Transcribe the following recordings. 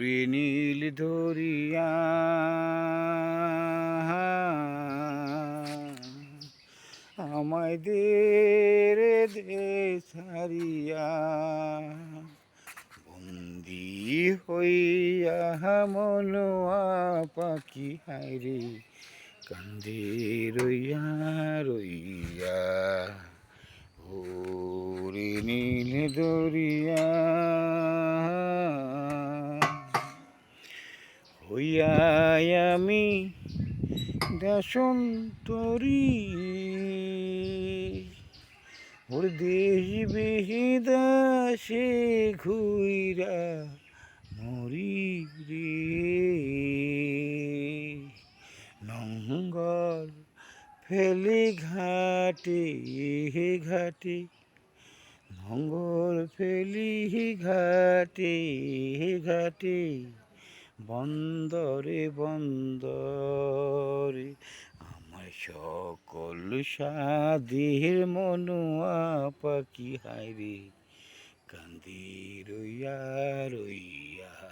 ওরে নীল দরিয়া আমায় দে রে দে ছাড়িয়া। বন্দি হইয়া মনোয়া পাখি হাইরে কান্দে রইয়া রইয়া। ওরে নীল দরিয়া হইয়া আমি দেশন্তরী। ওর দেশ বিহিদাসে ঘুইরা মরি রে। নঙ্গল ফেলি ঘাটে হে ঘাটে, নঙ্গল ফেলি ঘাটে ঘাটে। বন্দরে বন্দরে আমার সকল সাধের মনোয়া পাখি হাইরে কান্দি রইয়া রইয়া।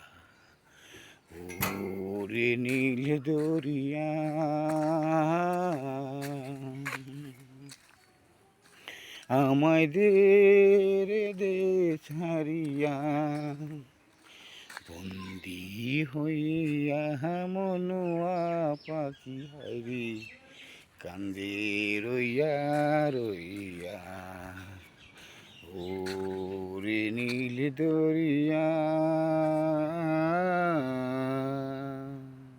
ওরে নীল দরিয়া। আমায় দে রে দে ছাড়িয়া। বন্দি হইয়া মনুয়া পাখি হরি কান্দে রইয়া রইয়া। ওরে নীল দরিয়া।